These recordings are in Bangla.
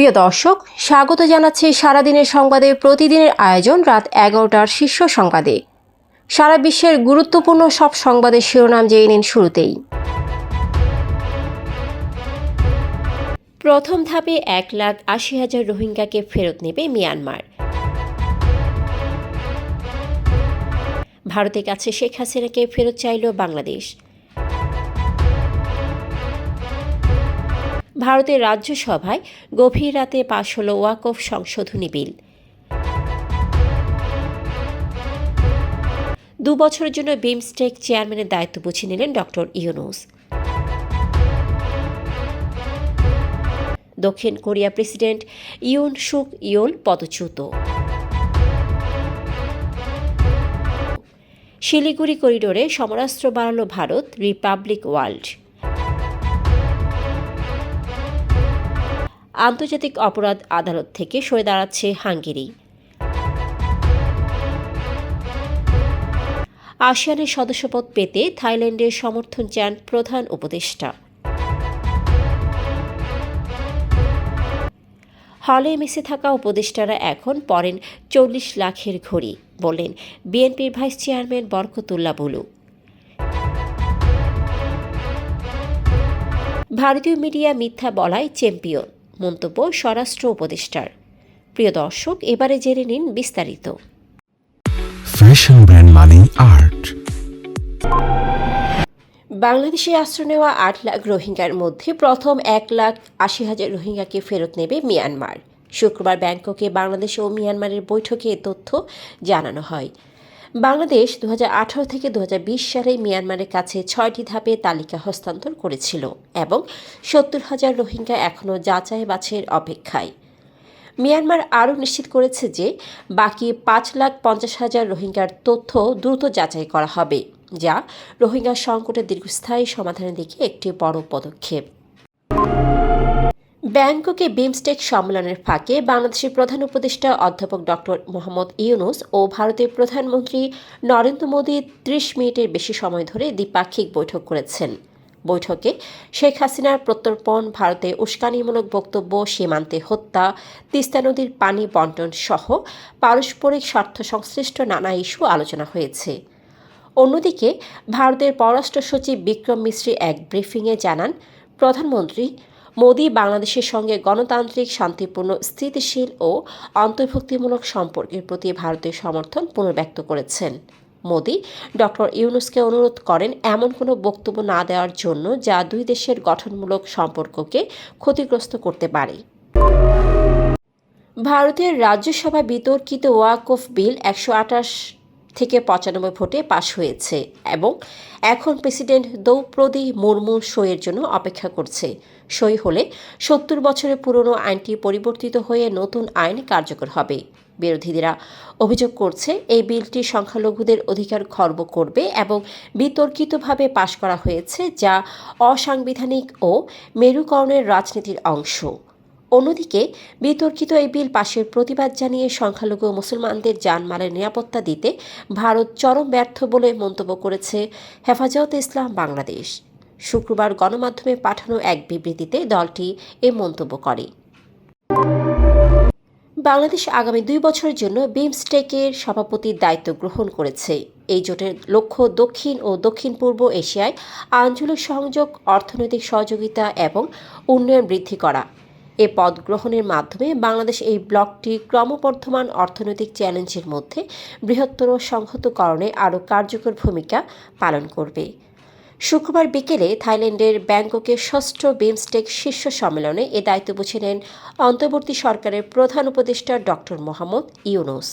প্রিয় দর্শক, স্বাগত জানাচ্ছি সারাদিনের সংবাদে। প্রতিদিনের আয়োজন রাত এগারোটার শীর্ষ সংবাদে। সারা বিশ্বের গুরুত্বপূর্ণ সব সংবাদের শিরোনাম জেনে নিন শুরুতেই। প্রথম ধাপে এক লাখ আশি হাজার রোহিঙ্গাকে ফেরত নেবে মিয়ানমার। ভারতের কাছে শেখ হাসিনাকে ফেরত চাইল বাংলাদেশ। ভারতের রাজ্যসভায় গভীর রাতে পাশ হল ওয়াকফ সংশোধনী বিল। দু বছরের জন্য বিমস্টেক চেয়ারম্যানের দায়িত্ব বুঝে নিলেন ডক্টর ইউনুস। দক্ষিণ Korea president Yoon Suk Yeol পদচ্যুত। Siliguri করিডোরে সমরাস্ত্র বাড়ালো ভারত, রিপাবলিক ওয়ার্ল্ড। আন্তর্জাতিক অপরাধ আদালত থেকে সরে দাঁড়াচ্ছে হাঙ্গেরি। আসিয়ানের সদস্যপদ পেতে থাইল্যান্ডের সমর্থন চান প্রধান উপদেষ্টা। হলে মেসে থাকা উপদেষ্টারা এখন পরেন চল্লিশ লাখের ঘড়ি বললেন বিএনপির ভাইস চেয়ারম্যান বরকতুল্লাহ বুলু। ভারতীয় মিডিয়া মিথ্যা বলায় চ্যাম্পিয়ন। মন্তব্য স্বরাষ্ট্র উপদেষ্টার। প্রিয় দর্শক এবারে জেনে নিন বিস্তারিত। ফ্যাশন ব্র্যান্ড মানেই আর্ট বাংলাদেশে আশ্রয় নেওয়া আট লাখ রোহিঙ্গার মধ্যে প্রথম এক লাখ আশি হাজার রোহিঙ্গাকে ফেরত নেবে মিয়ানমার। শুক্রবার ব্যাংককে বাংলাদেশ ও মিয়ানমারের বৈঠকে তথ্য জানানো হয়। বাংলাদেশ দু হাজার আঠারো থেকে দু হাজার বিশ সালে মিয়ানমারের কাছে ছয়টি ধাপে তালিকা হস্তান্তর করেছিল এবং সত্তর হাজার রোহিঙ্গা এখনও যাচাই বাছের অপেক্ষায়। মিয়ানমার আরও নিশ্চিত করেছে যে বাকি পাঁচ লাখ পঞ্চাশ হাজার রোহিঙ্গার তথ্য দ্রুত যাচাই করা হবে, যা রোহিঙ্গা সংকটের দীর্ঘস্থায়ী সমাধানের দিকে একটি বড় পদক্ষেপ। ব্যাংককে বিমস্টেক সম্মেলনের ফাঁকে বাংলাদেশের প্রধান উপদেষ্টা অধ্যাপক ডক্টর মোহাম্মদ ইউনুস ও ভারতের প্রধানমন্ত্রী নরেন্দ্র মোদী ত্রিশ মিনিটের বেশি সময় ধরে দ্বিপাক্ষিক বৈঠক করেছেন। বৈঠকে শেখ হাসিনার প্রত্যর্পণ, ভারতে উস্কানিমূলক বক্তব্য, সীমান্তে হত্যা, তিস্তা নদীর পানি বন্টন সহ পারস্পরিক স্বার্থ সংশ্লিষ্ট নানা ইস্যু আলোচনা হয়েছে। অন্যদিকে ভারতের পররাষ্ট্র সচিব বিক্রম মিশ্রী এক ব্রিফিংয়ে জানান, প্রধানমন্ত্রী মোদি বাংলাদেশের সঙ্গে গণতান্ত্রিক, শান্তিপূর্ণ, স্থিতিশীল ও অন্তর্ভুক্তিমূলক সম্পর্কের প্রতি ভারতের সমর্থন পুনর্ব্যক্ত করেছেন। মোদি ডক্টর ইউনুসকে অনুরোধ করেন এমন কোনো বক্তব্য না দেওয়ার জন্য যা দুই দেশের গঠনমূলক সম্পর্ককে ক্ষতিগ্রস্ত করতে পারে। ভারতের রাজ্যসভা বিতর্কিত ওয়াকফ বিল একশো আঠাশ থেকে পঁচানব্বই ভোটে পাশ হয়েছে এবং এখন প্রেসিডেন্ট দ্রৌপদী মুর্মু সইয়ের জন্য অপেক্ষা করছে। সই হলে সত্তর বছরের পুরনো আইনটি পরিবর্তিত হয়ে নতুন আইন কার্যকর হবে। বিরোধীরা অভিযোগ করছে, এই বিলটি সংখ্যালঘুদের অধিকার খর্ব করবে এবং বিতর্কিতভাবে পাশ করা হয়েছে, যা অসাংবিধানিক ও মেরুকরণের রাজনীতির অংশ। অন্যদিকে, বিতর্কিত এই বিল পাশের প্রতিবাদ জানিয়ে সংখ্যালঘু মুসলমানদের জানমালের নিরাপত্তা দিতে ভারত চরম ব্যর্থ বলে মন্তব্য করেছে হেফাজত ইসলাম বাংলাদেশ। শুক্রবার গণমাধ্যমে পাঠানো এক বিবৃতিতে দলটি এ মন্তব্য করে। বাংলাদেশ আগামী দুই বছরের জন্য বিমস্টেকের সভাপতির দায়িত্ব গ্রহণ করেছে। এই জোটের লক্ষ্য দক্ষিণ ও দক্ষিণ পূর্ব এশিয়ায় আঞ্চলিক সংযোগ, অর্থনৈতিক সহযোগিতা এবং উন্নয়ন বৃদ্ধি করা। এ পদ গ্রহণের মাধ্যমে বাংলাদেশ এই ব্লকটি ক্রমবর্ধমান অর্থনৈতিক চ্যালেঞ্জের মধ্যে বৃহত্তর সংহতকরণে আরও কার্যকর ভূমিকা পালন করবে। শুক্রবার বিকেলে থাইল্যান্ডের ব্যাংককে ষষ্ঠ বিমস্টেক শীর্ষ সম্মেলনে এ দায়িত্ব বুঝে নেন অন্তর্বর্তী সরকারের প্রধান উপদেষ্টা ডক্টর মোহাম্মদ ইউনুস।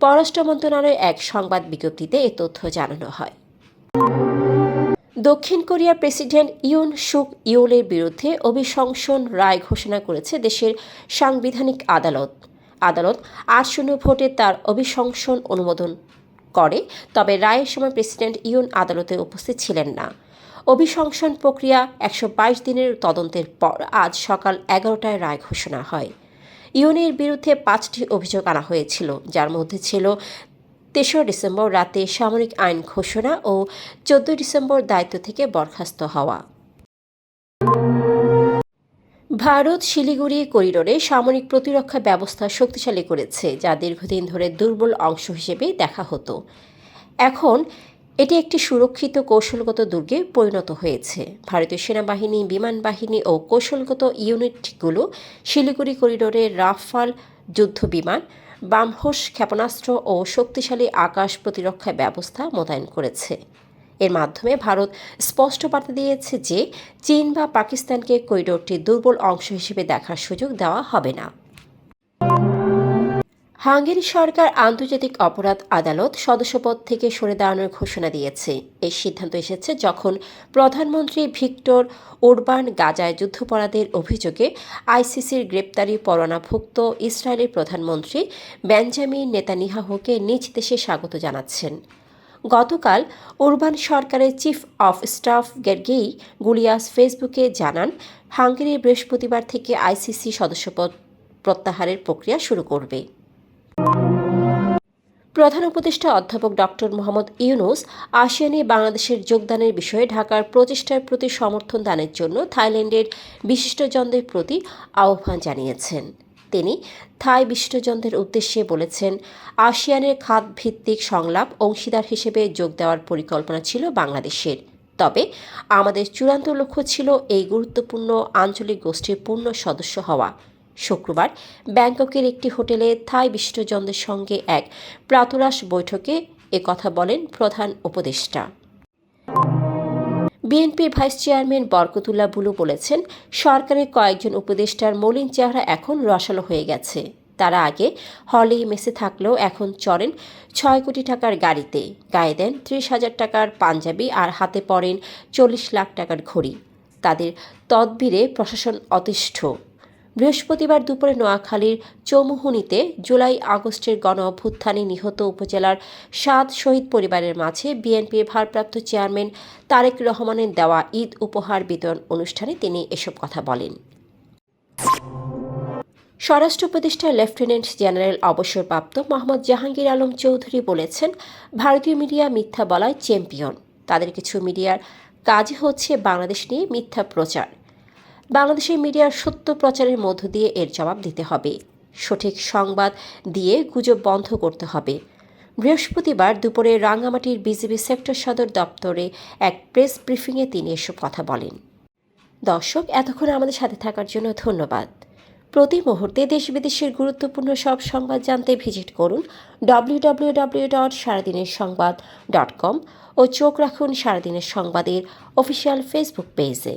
পররাষ্ট্র মন্ত্রণালয়ের এক সংবাদ বিজ্ঞপ্তিতে এ তথ্য জানানো হয়। দক্ষিণ কোরিয়ার প্রেসিডেন্ট ইউন সুক ইউলের বিরুদ্ধে অভিশংসন রায় ঘোষণা করেছে দেশের সাংবিধানিক আদালত। আদালত আট শূন্য ভোটে তার অভিশংসন অনুমোদন করে, তবে রায়ের সময় প্রেসিডেন্ট ইউন আদালতে উপস্থিত ছিলেন না। অভিশংসন প্রক্রিয়া একশো বাইশ দিনের তদন্তের পর আজ সকাল এগারোটায় রায় ঘোষণা হয়। ইউনের বিরুদ্ধে পাঁচটি অভিযোগ আনা হয়েছিল, যার মধ্যে ছিল তেসরা ডিসেম্বর রাতে সামরিক আইন ঘোষণা ও চোদ্দ ডিসেম্বর দায়িত্ব থেকে বরখাস্ত হওয়া। ভারত শিলিগুড়ি করিডোরে সামরিক প্রতিরক্ষা ব্যবস্থা শক্তিশালী করেছে, যা দীর্ঘদিন ধরে দুর্বল অংশ হিসেবে দেখা হতো। এখন এটি একটি সুরক্ষিত কৌশলগত দুর্গে পরিণত হয়েছে। ভারতীয় সেনাবাহিনী, বিমান বাহিনী ও কৌশলগত ইউনিটগুলো শিলিগুড়ি করিডোরে রাফাল যুদ্ধ বিমান বামহোস ক্ষেপণাস্ত্র ও শক্তিশালী আকাশ প্রতিরক্ষা ব্যবস্থা মোতায়েন করেছে। এর মাধ্যমে ভারত স্পষ্ট বার্তা দিয়েছে যে, চীন বা পাকিস্তানকে করিডোরটির দুর্বল অংশ হিসেবে দেখার সুযোগ দেওয়া হবে না। হাঙ্গেরি সরকার আন্তর্জাতিক অপরাধ আদালত সদস্যপদ থেকে সরে দাঁড়ানোর ঘোষণা দিয়েছে। এই সিদ্ধান্ত এসেছে যখন প্রধানমন্ত্রী ভিক্টর ওরবান গাজায় যুদ্ধাপরাধের অভিযোগে আইসিসির গ্রেপ্তারি পরোয়ানাভুক্ত ইসরায়েলের প্রধানমন্ত্রী বেঞ্জামিন নেতানিয়াহুকে নিজ দেশে স্বাগত জানাচ্ছেন। গতকাল উরবান সরকারের চিফ অফ স্টাফ গের্গেই গুলিয়াস ফেসবুকে জানান হাঙ্গেরি বৃহস্পতিবার থেকে আইসিসি সদস্যপদ প্রত্যাহারের প্রক্রিয়া শুরু করবে। প্রধান উপদেষ্টা অধ্যাপক ডক্টর মোহাম্মদ ইউনুস আসিয়ানে বাংলাদেশের যোগদানের বিষয়ে ঢাকার প্রচেষ্টার প্রতি সমর্থন দানের জন্য থাইল্যান্ডের বিশিষ্টজনদের প্রতি আহ্বান জানিয়েছেন। তিনি থাই বিশিষ্টজনদের উদ্দেশ্যে বলেছেন আসিয়ানের খাত ভিত্তিক সংলাপ অংশীদার হিসেবে যোগ দেওয়ার পরিকল্পনা ছিল বাংলাদেশের। তবে আমাদের চূড়ান্ত লক্ষ্য ছিল এই গুরুত্বপূর্ণ আঞ্চলিক গোষ্ঠীর পূর্ণ সদস্য হওয়া। শুক্রবার ব্যাংককের একটি হোটেলে থাই বিশিষ্টজনদের সঙ্গে এক প্রাতরাশ বৈঠকে কথা বলেন প্রধান উপদেষ্টা। বিএনপির ভাইস চেয়ারম্যান বরকতুল্লাহ বুলু বলেছেন, সরকারের কয়েকজন উপদেষ্টার মলিন চেহারা এখন রসালো হয়ে গেছে। তারা আগে হলে মেসে থাকলেও এখন চড়েন ছয় কোটি টাকার গাড়িতে। গায়ে দেন ত্রিশ হাজার টাকার পাঞ্জাবি আর হাতে পড়েন চল্লিশ লাখ টাকার ঘড়ি। তাদের তদবিরে প্রশাসন অতিষ্ঠ। বৃহস্পতিবার দুপুরে নোয়াখালীর চৌমুহনীতে জুলাই আগস্টের গণ অভ্যুত্থানে নিহত উপজেলার সাত শহীদ পরিবারের মাঝে বিএনপির ভারপ্রাপ্ত চেয়ারম্যান তারেক রহমানের দেওয়া ঈদ উপহার বিতরণ অনুষ্ঠানে তিনি এসব কথা বলেন। স্বরাষ্ট্র উপদেষ্টা লেফটেন্যান্ট জেনারেল অবসরপ্রাপ্ত মোহাম্মদ জাহাঙ্গীর আলম চৌধুরী বলেছেন, ভারতীয় মিডিয়া মিথ্যা বলায় চ্যাম্পিয়ন। তাদের কিছু মিডিয়ার কাজ হচ্ছে বাংলাদেশ নিয়ে মিথ্যা প্রচার। বাংলাদেশের মিডিয়ার সত্য প্রচারের মধ্য দিয়ে এর জবাব দিতে হবে। সঠিক সংবাদ দিয়ে গুজব বন্ধ করতে হবে। বৃহস্পতিবার দুপুরে রাঙ্গামাটির বিজিবি সেক্টর সদর দপ্তরে এক প্রেস ব্রিফিংয়ে তিনি এসব কথা বলেন। দর্শক, এতক্ষণ আমাদের সাথে থাকার জন্য ধন্যবাদ। প্রতি মুহূর্তে দেশ বিদেশের গুরুত্বপূর্ণ সব সংবাদ জানতে ভিজিট করুন ডব্লিউ ডব্লিউ ডব্লিউ ডট সারাদিনের সংবাদ ডট কম ও চোখ রাখুন সারাদিনের সংবাদের অফিসিয়াল ফেসবুক পেজে।